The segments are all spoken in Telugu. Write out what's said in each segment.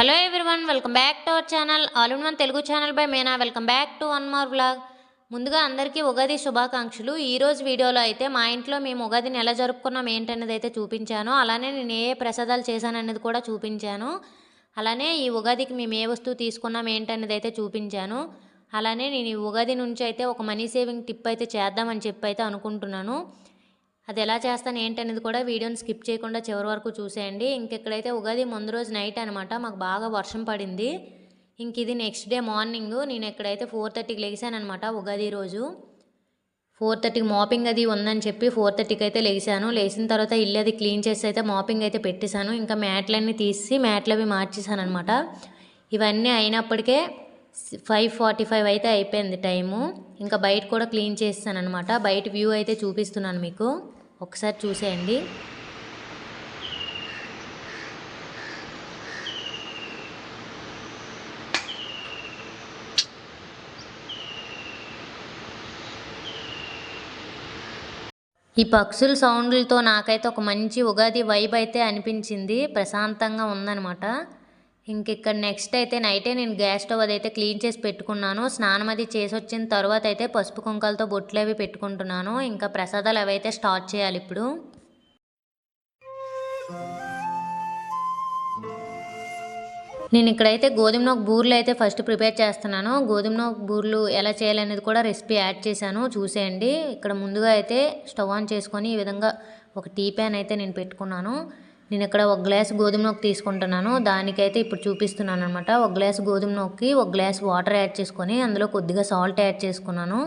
Hello everyone welcome back to our channel all in one Telugu channel by Meena. Welcome back to one more vlog. ముందుగా అందరికీ ఉగాది శుభాకాంక్షలు. ఈరోజు వీడియోలో అయితే మా ఇంట్లో మేము ఉగాదిని ఎలా జరుపుకున్నాం ఏంటనేది అయితే చూపించాను. అలానే నేను ఏ ప్రసాదాలు చేశాననేది కూడా చూపించాను. అలానే ఈ ఉగాదికి మేము ఏ వస్తువు తీసుకున్నాం ఏంటనేది అయితే చూపించాను. అలానే నేను ఈ ఉగాది నుంచి అయితే ఒక మనీ సేవింగ్ టిప్ అయితే చేద్దామని చెప్పి అయితే అనుకుంటున్నాను. అది ఎలా చేస్తాను ఏంటనేది కూడా వీడియోని స్కిప్ చేయకుండా చివరి వరకు చూసేయండి. ఇంకెక్కడైతే ఉగాది ముందు రోజు నైట్ అనమాట మాకు బాగా వర్షం పడింది. ఇంక ఇది నెక్స్ట్ డే మార్నింగ్. నేను ఎక్కడైతే ఫోర్ థర్టీకి లెగిసాను ఉగాది రోజు. ఫోర్ థర్టీకి మాపింగ్ అది ఉందని చెప్పి ఫోర్ థర్టీకి అయితే లేచాను లేచిన తర్వాత ఇల్లు అది క్లీన్ చేసి అయితే మాపింగ్ అయితే పెట్టేశాను. ఇంకా మ్యాట్లన్నీ తీసి మ్యాట్లు అవి మార్చేసాను అనమాట ఇవన్నీ అయినప్పటికే ఫైవ్ ఫార్టీ ఫైవ్ అయితే అయిపోయింది టైము. ఇంకా బయట కూడా క్లీన్ చేస్తాను అనమాట బయట వ్యూ అయితే చూపిస్తున్నాను మీకు. ఒకసారి చూసేయండి. ఈ పక్షుల సౌండ్లతో నాకైతే ఒక మంచి ఉగాది వైబ్ అయితే అనిపించింది. ప్రశాంతంగా ఉందనమాట ఇంక ఇక్కడ నెక్స్ట్ అయితే నైటే నేను గ్యాస్ స్టవ్ అదైతే క్లీన్ చేసి పెట్టుకున్నాను. స్నానం అది చేసి వచ్చిన తర్వాత అయితే పసుపు కుంకాలతో బొట్లు అవి పెట్టుకుంటున్నాను. ఇంకా ప్రసాదాలు అవి అయితే స్టార్ట్ చేయాలి ఇప్పుడు. నేను ఇక్కడైతే గోధుమ నోక్ బూర్లు అయితే ఫస్ట్ ప్రిపేర్ చేస్తున్నాను. గోధుమ నోక్ బూర్లు ఎలా చేయాలనేది కూడా రెసిపీ యాడ్ చేశాను. చూసేయండి. ఇక్కడ ముందుగా అయితే స్టవ్ ఆన్ చేసుకొని ఈ విధంగా ఒక టీ ప్యాన్ అయితే నేను పెట్టుకున్నాను. నేను ఇక్కడ ఒక గ్లాస్ గోధుమ నూక తీసుకుంటున్నాను దానికైతే ఇప్పుడు చూపిస్తున్నాను అనమాట ఒక గ్లాస్ గోధుమ నూకకి ఒక గ్లాస్ వాటర్ యాడ్ చేసుకొని అందులో కొద్దిగా సాల్ట్ యాడ్ చేసుకున్నాను.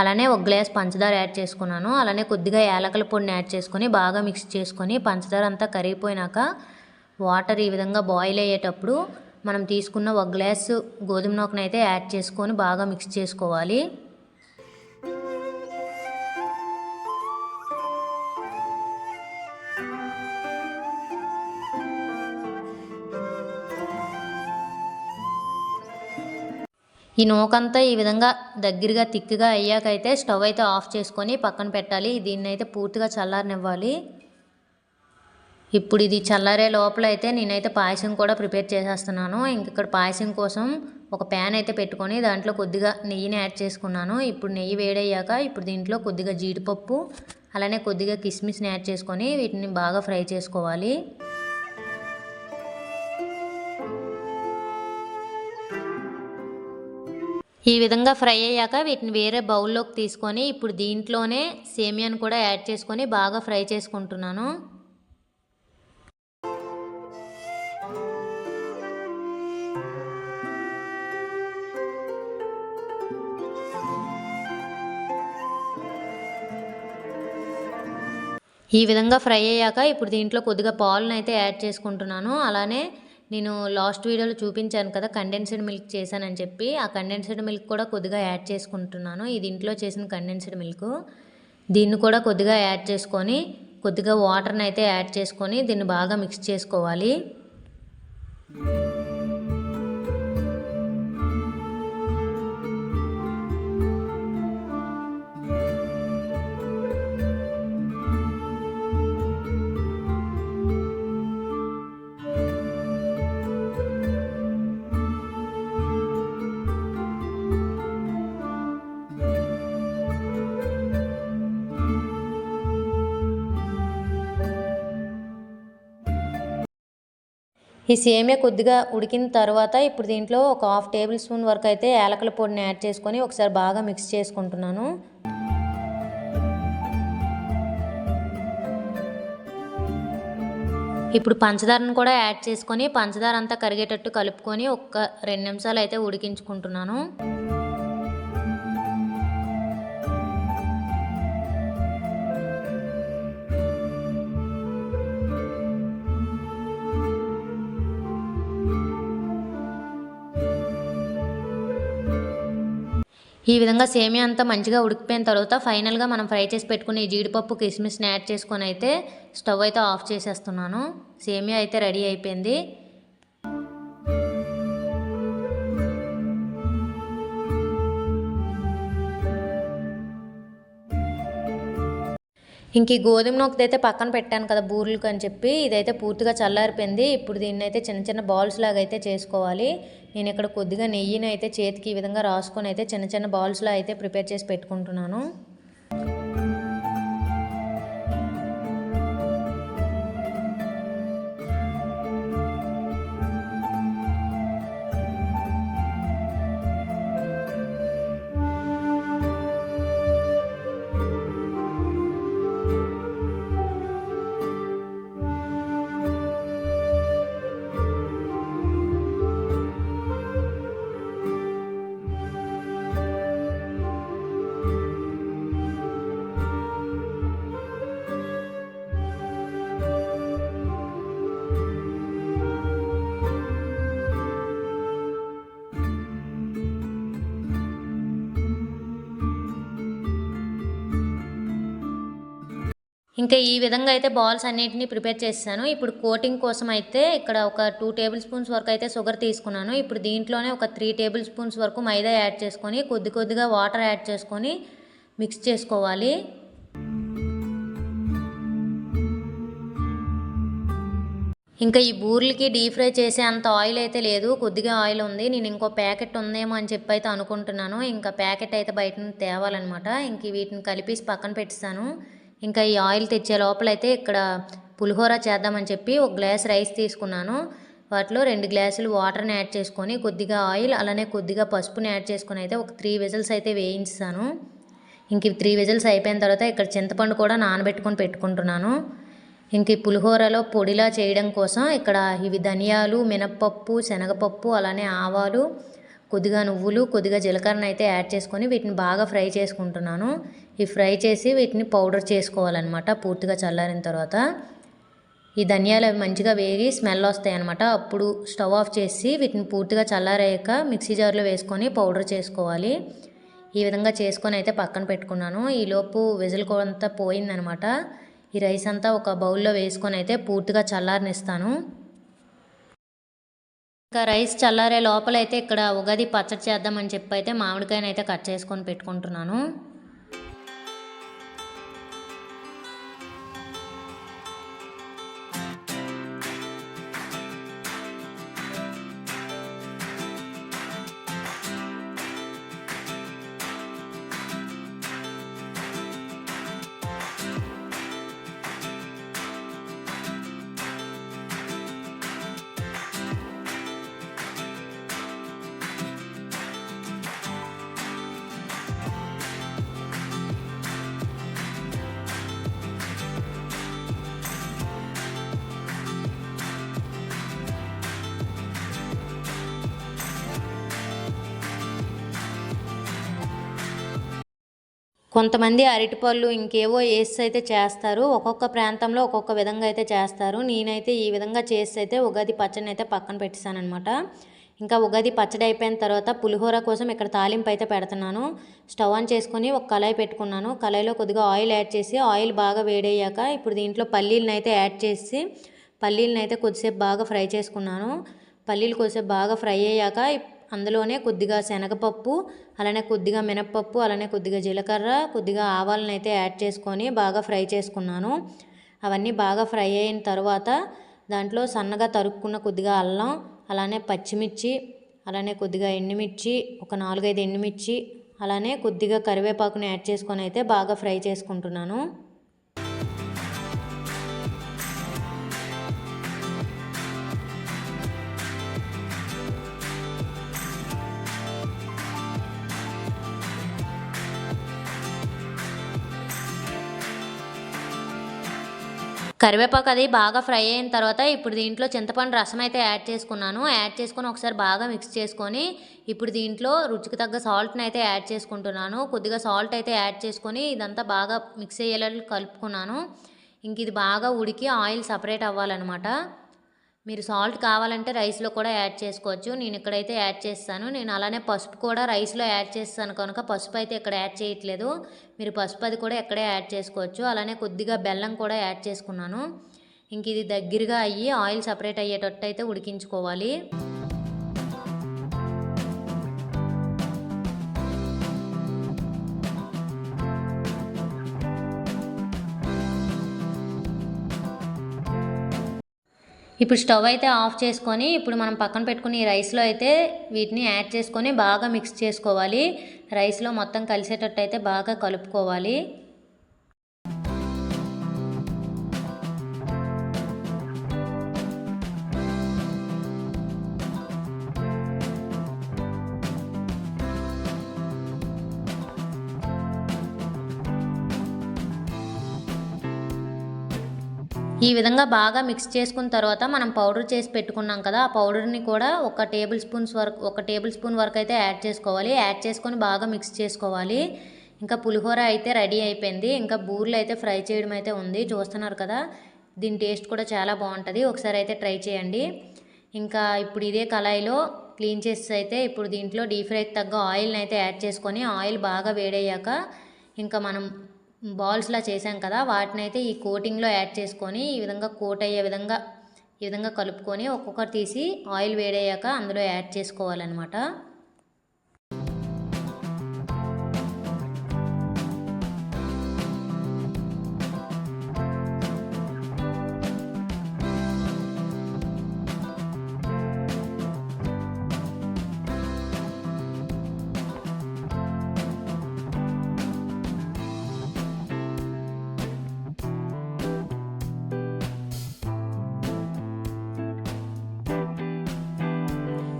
అలానే ఒక గ్లాస్ పంచదార యాడ్ చేసుకున్నాను. అలానే కొద్దిగా యాలకల పొడిని యాడ్ చేసుకొని బాగా మిక్స్ చేసుకొని పంచదార అంతా కరిగిపోయినాక వాటర్ ఈ విధంగా బాయిల్ అయ్యేటప్పుడు మనం తీసుకున్న ఒక గ్లాసు గోధుమ నొక్కనైతే యాడ్ చేసుకొని బాగా మిక్స్ చేసుకోవాలి. ఈ నూకంతా ఈ విధంగా దగ్గరగా తిక్కుగా అయ్యాకైతే స్టవ్ అయితే ఆఫ్ చేసుకొని పక్కన పెట్టాలి. దీన్ని అయితే పూర్తిగా చల్లారనివ్వాలి. ఇప్పుడు ఇది చల్లారే లోపల అయితే నేనైతే పాయసం కూడా ప్రిపేర్ చేసేస్తున్నాను. ఇంక ఇక్కడ పాయసం కోసం ఒక ప్యాన్ అయితే పెట్టుకొని దాంట్లో కొద్దిగా నెయ్యిని యాడ్ చేసుకున్నాను. ఇప్పుడు నెయ్యి వేడయ్యాక ఇప్పుడు దీంట్లో కొద్దిగా జీడిపప్పు అలానే కొద్దిగా కిస్మిస్ని యాడ్ చేసుకొని వీటిని బాగా ఫ్రై చేసుకోవాలి. ఈ విధంగా ఫ్రై అయ్యాక వీటిని వేరే బౌల్లోకి తీసుకొని ఇప్పుడు దీంట్లోనే సేమియాను కూడా యాడ్ చేసుకొని బాగా ఫ్రై చేసుకుంటున్నాను. ఈ విధంగా ఫ్రై అయ్యాక ఇప్పుడు దీంట్లో కొద్దిగా పాలను అయితే యాడ్ చేసుకుంటున్నాను. అలానే నేను లాస్ట్ వీడియోలో చూపించాను కదా కండెన్స్డ్ మిల్క్ చేశానని చెప్పి ఆ కండెన్స్డ్ మిల్క్ కూడా కొద్దిగా యాడ్ చేసుకుంటున్నాను. ఇది ఇంట్లో చేసిన కండెన్స్డ్ మిల్క్ దీన్ని కూడా కొద్దిగా యాడ్ చేసుకొని కొద్దిగా వాటర్ని అయితే యాడ్ చేసుకొని దీన్ని బాగా మిక్స్ చేసుకోవాలి. ఈ సేమియా కొద్దిగా ఉడికిన తర్వాత ఇప్పుడు దీంట్లో ఒక హాఫ్ టేబుల్ స్పూన్ వరకు అయితే ఏలకల పొడిని యాడ్ చేసుకొని ఒకసారి బాగా మిక్స్ చేసుకుంటున్నాను. ఇప్పుడు పంచదారను కూడా యాడ్ చేసుకొని పంచదార అంతా కరిగేటట్టు కలుపుకొని ఒక్క రెండు నిమిషాలు అయితే ఉడికించుకుంటున్నాను. ఈ విధంగా సేమియా అంతా మంచిగా ఉడికిపోయిన తర్వాత ఫైనల్గా మనం ఫ్రై చేసి పెట్టుకుని ఈ జీడిపప్పు కిస్మిస్ని యాడ్ చేసుకొని అయితే స్టవ్ అయితే ఆఫ్ చేసేస్తున్నాను. సేమియా అయితే రెడీ అయిపోయింది. ఇంక ఈ గోధుమ నూకది అయితే పక్కన పెట్టాను కదా బూర్లకు అని చెప్పి ఇదైతే పూర్తిగా చల్లారిపోయింది. ఇప్పుడు దీన్ని అయితే చిన్న చిన్న బాల్స్ లాగా అయితే చేసుకోవాలి. నేను ఇక్కడ కొద్దిగా నెయ్యిని అయితే చేతికి ఈ విధంగా రాసుకొని అయితే చిన్న చిన్న బాల్స్లో అయితే ప్రిపేర్ చేసి పెట్టుకుంటున్నాను. ఇంకా ఈ విధంగా అయితే బాల్స్ అన్నిటిని ప్రిపేర్ చేశాను ఇప్పుడు కోటింగ్ కోసం అయితే ఇక్కడ ఒక టూ టేబుల్ స్పూన్స్ వరకు అయితే షుగర్ తీసుకున్నాను. ఇప్పుడు దీంట్లోనే ఒక త్రీ టేబుల్ స్పూన్స్ వరకు మైదా యాడ్ చేసుకొని కొద్ది కొద్దిగా వాటర్ యాడ్ చేసుకొని మిక్స్ చేసుకోవాలి. ఇంకా ఈ బూర్లకి డీప్ ఫ్రై చేసే అంత ఆయిల్ అయితే లేదు. కొద్దిగా ఆయిల్ ఉంది. నేను ఇంకో ప్యాకెట్ ఉందేమో అని చెప్పి అయితే అనుకుంటున్నాను. ఇంకా ప్యాకెట్ అయితే బయట నుంచి తేవాలన్నమాట. ఇంక వీటిని కలిపేసి పక్కన పెట్టిస్తాను. ఇంకా ఈ ఆయిల్ తెచ్చే లోపలైతే ఇక్కడ పులిహోర చేద్దామని చెప్పి ఒక గ్లాస్ రైస్ తీసుకున్నాను. వాటిలో రెండు గ్లాసులు వాటర్ని యాడ్ చేసుకొని కొద్దిగా ఆయిల్ అలానే కొద్దిగా పసుపుని యాడ్ చేసుకొని అయితే ఒక త్రీ విజిల్స్ అయితే వేయించాను ఇంక త్రీ విజిల్స్ అయిపోయిన తర్వాత ఇక్కడ చింతపండు కూడా నానబెట్టుకొని పెట్టుకుంటున్నాను. ఇంక ఈ పులిహోరలో పొడిలా చేయడం కోసం ఇక్కడ ఇవి ధనియాలు మినప్పప్పు శనగపప్పు అలానే ఆవాలు కొద్దిగా నువ్వులు కొద్దిగా జీలకర్ర అయితే యాడ్ చేసుకొని వీటిని బాగా ఫ్రై చేసుకుంటున్నాను. ఈ ఫ్రై చేసి వీటిని పౌడర్ చేసుకోవాలన్నమాట పూర్తిగా చల్లారిన తర్వాత. ఈ ధనియాలు అవి మంచిగా వేగి స్మెల్ వస్తాయి అనమాట అప్పుడు స్టవ్ ఆఫ్ చేసి వీటిని పూర్తిగా చల్లారాక మిక్సీ జార్లో వేసుకొని పౌడర్ చేసుకోవాలి. ఈ విధంగా చేసుకొని అయితే పక్కన పెట్టుకున్నాను. ఈలోపు విజిల్ అంతా పోయిందనమాట ఈ రైస్ అంతా ఒక బౌల్లో వేసుకొని అయితే పూర్తిగా చల్లారనిస్తాను. ఇంకా రైస్ చల్లారే లోపలైతే ఇక్కడ ఉగాది పచ్చడి చేద్దామని చెప్పి అయితే మామిడికాయనైతే కట్ చేసుకొని పెట్టుకుంటున్నాను. కొంతమంది అరటిపళ్ళు ఇంకేవో వేసి అయితే చేస్తారు ఒక్కొక్క ప్రాంతంలో ఒక్కొక్క విధంగా అయితే చేస్తారు. నేనైతే ఈ విధంగా చేసి అయితే ఉగాది పచ్చడిని అయితే పక్కన పెట్టేశానమాట ఇంకా ఉగాది పచ్చడి అయిపోయిన తర్వాత పులిహోర కోసం ఇక్కడ తాలింపు అయితే పెడుతున్నాను. స్టవ్ ఆన్ చేసుకొని ఒక కళాయి పెట్టుకున్నాను. కళాయిలో కొద్దిగా ఆయిల్ యాడ్ చేసి ఆయిల్ బాగా వేడయ్యాక ఇప్పుడు దీంట్లో పల్లీలను అయితే యాడ్ చేసి పల్లీలను అయితే కొద్దిసేపు బాగా ఫ్రై చేసుకున్నాను. పల్లీలు కొద్దిసేపు బాగా ఫ్రై అయ్యాక అందులోనే కొద్దిగా శనగపప్పు అలానే కొద్దిగా మినప్పప్పు అలానే కొద్దిగా జీలకర్ర కొద్దిగా ఆవాలను అయితే యాడ్ చేసుకొని బాగా ఫ్రై చేసుకున్నాను. అవన్నీ బాగా ఫ్రై అయిన తర్వాత దాంట్లో సన్నగా తరుక్కున్న కొద్దిగా అల్లం అలానే పచ్చిమిర్చి అలానే కొద్దిగా ఎండుమిర్చి ఒక నాలుగైదు ఎండుమిర్చి అలానే కొద్దిగా కరివేపాకుని యాడ్ చేసుకొని అయితే బాగా ఫ్రై చేసుకుంటున్నాను. కరివేపాకు అది బాగా ఫ్రై అయిన తర్వాత ఇప్పుడు దీంట్లో చింతపండు రసం అయితే యాడ్ చేసుకున్నాను. యాడ్ చేసుకొని ఒకసారి బాగా మిక్స్ చేసుకొని ఇప్పుడు దీంట్లో రుచికి తగ్గ సాల్ట్ని అయితే యాడ్ చేసుకుంటున్నాను. కొద్దిగా సాల్ట్ అయితే యాడ్ చేసుకొని ఇదంతా బాగా మిక్స్ అయ్యేలా కలుపుకున్నాను. ఇంక ఇది బాగా ఉడికి ఆయిల్ సపరేట్ అవ్వాలన్నమాట. మీరు సాల్ట్ కావాలంటే రైస్లో కూడా యాడ్ చేసుకోవచ్చు. నేను ఇక్కడైతే యాడ్ చేస్తాను. నేను అలానే పసుపు కూడా రైస్లో యాడ్ చేస్తాను కనుక పసుపు అయితే ఇక్కడ యాడ్ చేయట్లేదు. మీరు పసుపు అది కూడా ఎక్కడే యాడ్ చేసుకోవచ్చు. అలానే కొద్దిగా బెల్లం కూడా యాడ్ చేసుకున్నాను. ఇంక ఇది దగ్గరగా అయ్యి ఆయిల్ సపరేట్ అయ్యేటట్టు అయితే ఉడికించుకోవాలి. ఇప్పుడు స్టవ్ అయితే ఆఫ్ చేసుకొని ఇప్పుడు మనం పక్కన పెట్టుకుని ఈ రైస్లో అయితే వీటిని యాడ్ చేసుకొని బాగా మిక్స్ చేసుకోవాలి. రైస్లో మొత్తం కలిసేటట్టు అయితే బాగా కలుపుకోవాలి. ఈ విధంగా బాగా మిక్స్ చేసుకున్న తర్వాత మనం పౌడర్ చేసి పెట్టుకున్నాం కదా ఆ పౌడర్ని కూడా ఒక టేబుల్ స్పూన్స్ వరకు ఒక టేబుల్ స్పూన్ వరకు అయితే యాడ్ చేసుకోవాలి. యాడ్ చేసుకొని బాగా మిక్స్ చేసుకోవాలి. ఇంకా పులిహోర అయితే రెడీ అయిపోయింది. ఇంకా బూర్లు అయితే ఫ్రై చేయడం అయితే ఉంది. చూస్తున్నారు కదా దీని టేస్ట్ కూడా చాలా బాగుంటుంది. ఒకసారి అయితే ట్రై చేయండి. ఇంకా ఇప్పుడు ఇదే కళాయిలో క్లీన్ చేసి అయితే ఇప్పుడు దీంట్లో డీప్ ఫ్రైకి తగ్గ ఆయిల్ని అయితే యాడ్ చేసుకొని ఆయిల్ బాగా వేడయ్యాక ఇంకా మనం బాల్స్లా చేసాం కదా వాటిని అయితే ఈ కోటింగ్లో యాడ్ చేసుకొని ఈ విధంగా కోట్ అయ్యే విధంగా ఈ విధంగా కలుపుకొని ఒక్కొక్కటి తీసి ఆయిల్ వేడయ్యాక అందులో యాడ్ చేసుకోవాలన్నమాట.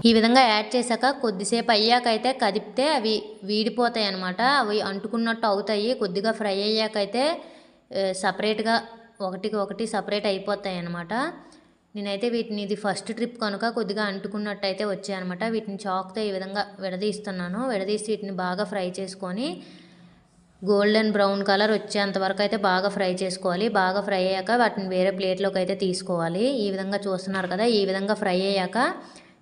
ఈ విధంగా యాడ్ చేశాక కొద్దిసేపు అయ్యాక అయితే కదిపితే అవి వీడిపోతాయి అనమాట అవి అంటుకున్నట్టు అవుతాయి. కొద్దిగా ఫ్రై అయ్యాకైతే సపరేట్గా ఒకటికి ఒకటి సపరేట్ అయిపోతాయి అనమాట నేనైతే వీటిని ఇది ఫస్ట్ ట్రిప్ కనుక కొద్దిగా అంటుకున్నట్టు అయితే వచ్చాయనమాట వీటిని చాక్తో ఈ విధంగా విడదీస్తున్నాను. విడదీసి వీటిని బాగా ఫ్రై చేసుకొని గోల్డెన్ బ్రౌన్ కలర్ వచ్చేంత వరకు అయితే బాగా ఫ్రై చేసుకోవాలి. బాగా ఫ్రై అయ్యాక వాటిని వేరే ప్లేట్లోకి అయితే తీసుకోవాలి. ఈ విధంగా చూస్తున్నారు కదా ఈ విధంగా ఫ్రై అయ్యాక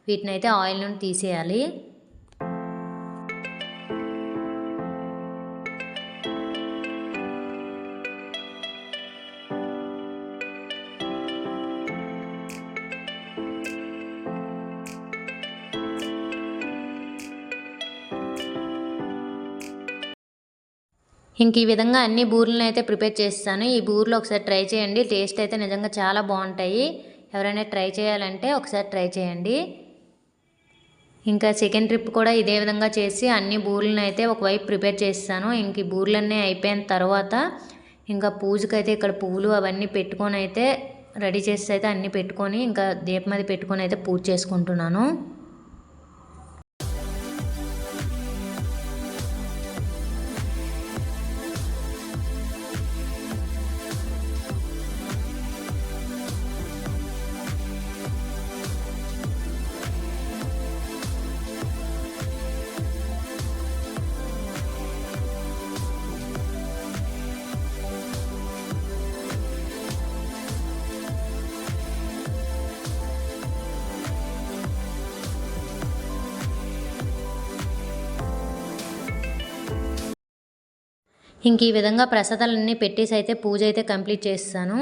వీటిని అయితే ఆయిల్ నుండి తీసేయాలి. ఇంక ఈ విధంగా అన్ని బూరెలను అయితే ప్రిపేర్ చేస్తాను. ఈ బూరెలు ఒకసారి ట్రై చేయండి. టేస్ట్ అయితే నిజంగా చాలా బాగుంటాయి. ఎవరైనా ట్రై చేయాలంటే ఒకసారి ట్రై చేయండి. ఇంకా సెకండ్ ట్రిప్ కూడా ఇదే విధంగా చేసి అన్ని బూరెలను అయితే ఒకవైపు ప్రిపేర్ చేస్తాను. ఇంక ఈ బూరెలన్నీ అయిపోయిన తర్వాత ఇంకా పూజకైతే ఇక్కడ పువ్వులు అవన్నీ పెట్టుకొని అయితే రెడీ చేసి అయితే అన్నీ పెట్టుకొని ఇంకా దీపం అది పెట్టుకొని అయితే పూజ చేసుకుంటున్నాను. ఇంక ఈ విధంగా ప్రసాదాలన్నీ పెట్టేసి అయితే పూజ అయితే కంప్లీట్ చేస్తాను.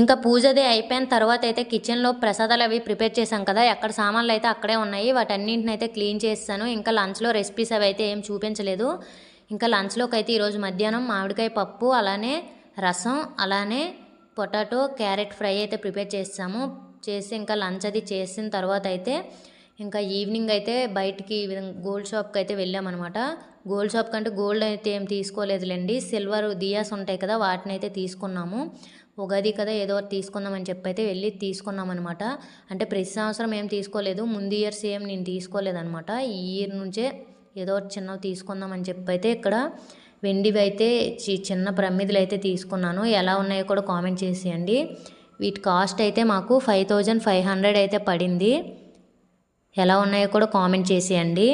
ఇంకా పూజది అయిపోయిన తర్వాత అయితే కిచెన్లో ప్రసాదాలు అవి ప్రిపేర్ చేశాం కదా ఎక్కడ సామాన్లు అయితే అక్కడే ఉన్నాయి వాటన్నింటిని అయితే క్లీన్ చేస్తాను. ఇంకా లంచ్లో రెసిపీస్ అవి అయితే ఏం చూపించలేదు. ఇంకా లంచ్లోకి అయితే ఈరోజు మధ్యాహ్నం మామిడికాయ పప్పు అలానే రసం అలానే పొటాటో క్యారెట్ ఫ్రై అయితే ప్రిపేర్ చేస్తాము. చేసి ఇంకా లంచ్ అది చేసిన తర్వాత అయితే ఇంకా ఈవినింగ్ అయితే బయటికి గోల్డ్ షాప్కి అయితే వెళ్ళామన్నమాట. గోల్డ్ షాప్ కంటే గోల్డ్ అయితే ఏం తీసుకోలేదులేండి. సిల్వర్ దియాస్ ఉంటాయి కదా వాటిని అయితే తీసుకున్నాము. ఉగాది కదా ఏదో ఒకటి తీసుకుందామని చెప్పి అయితే వెళ్ళి తీసుకున్నాం అనమాట అంటే ప్రతి సంవత్సరం ఏం తీసుకోలేదు. ముందు ఇయర్స్ ఏం నేను తీసుకోలేదనమాట ఈ ఇయర్ నుంచే ఏదో ఒకటి చిన్నవి తీసుకుందామని చెప్పి అయితే ఇక్కడ వెండివి అయితే చిన్న ప్రమిదలు అయితే తీసుకున్నాను. ఎలా ఉన్నాయో కూడా కామెంట్ చేసేయండి. వీటి కాస్ట్ అయితే మాకు ఫైవ్ థౌజండ్ ఫైవ్ హండ్రెడ్ అయితే పడింది. ఎలా ఉన్నాయో కూడా కామెంట్ చేసేయండి.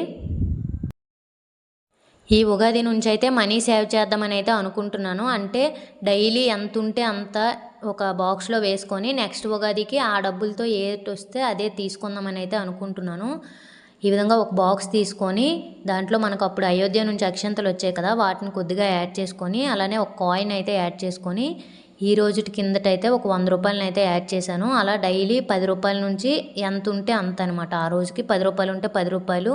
ఈ ఉగాది నుంచి అయితే మనీ సేవ్ చేద్దామని అయితే అనుకుంటున్నాను. అంటే డైలీ ఎంత ఉంటే అంత ఒక బాక్స్లో వేసుకొని నెక్స్ట్ ఉగాదికి ఆ డబ్బులతో ఏది వస్తే అదే తీసుకుందామని అయితే అనుకుంటున్నాను. ఈ విధంగా ఒక బాక్స్ తీసుకొని దాంట్లో మనకు అప్పుడు అయోధ్య నుంచి అక్షంతలు వచ్చాయి కదా వాటిని కొద్దిగా యాడ్ చేసుకొని అలానే ఒక కాయిన్ అయితే యాడ్ చేసుకొని ఈ రోజుటి కిందటైతే ఒక వంద రూపాయలని అయితే యాడ్ చేశాను. అలా డైలీ పది రూపాయల నుంచి ఎంత ఉంటే అంత అనమాట ఆ రోజుకి పది రూపాయలు ఉంటే పది రూపాయలు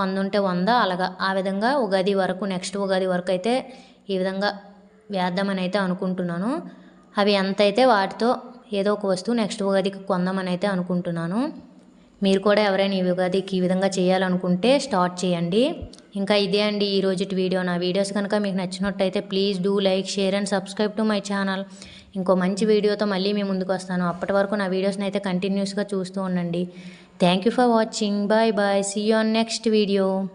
వంద ఉంటే వంద అలాగా ఆ విధంగా ఉగాది వరకు నెక్స్ట్ ఉగాది వరకు అయితే ఈ విధంగా వేద్దామని అయితే అనుకుంటున్నాను. అవి ఎంత అయితే వాటితో ఏదో ఒక వస్తువు నెక్స్ట్ ఉగాదికి కొందామని అయితే అనుకుంటున్నాను. మీరు కూడా ఎవరైనా ఈ ఉగాదికి ఈ విధంగా చేయాలనుకుంటే స్టార్ట్ చేయండి. ఇంకా ఇదే అండి ఈ రోజుటి వీడియో. నా వీడియోస్ కనుక మీకు నచ్చినట్టయితే please do like share and subscribe to my channel ఇంకో మంచి వీడియోతో మళ్ళీ మీ ముందుకు వస్తాను. అప్పటి వరకు నా వీడియోస్ని అయితే కంటిన్యూస్గా చూస్తూ ఉండండి. Thank you for watching. Bye bye. See you on next video.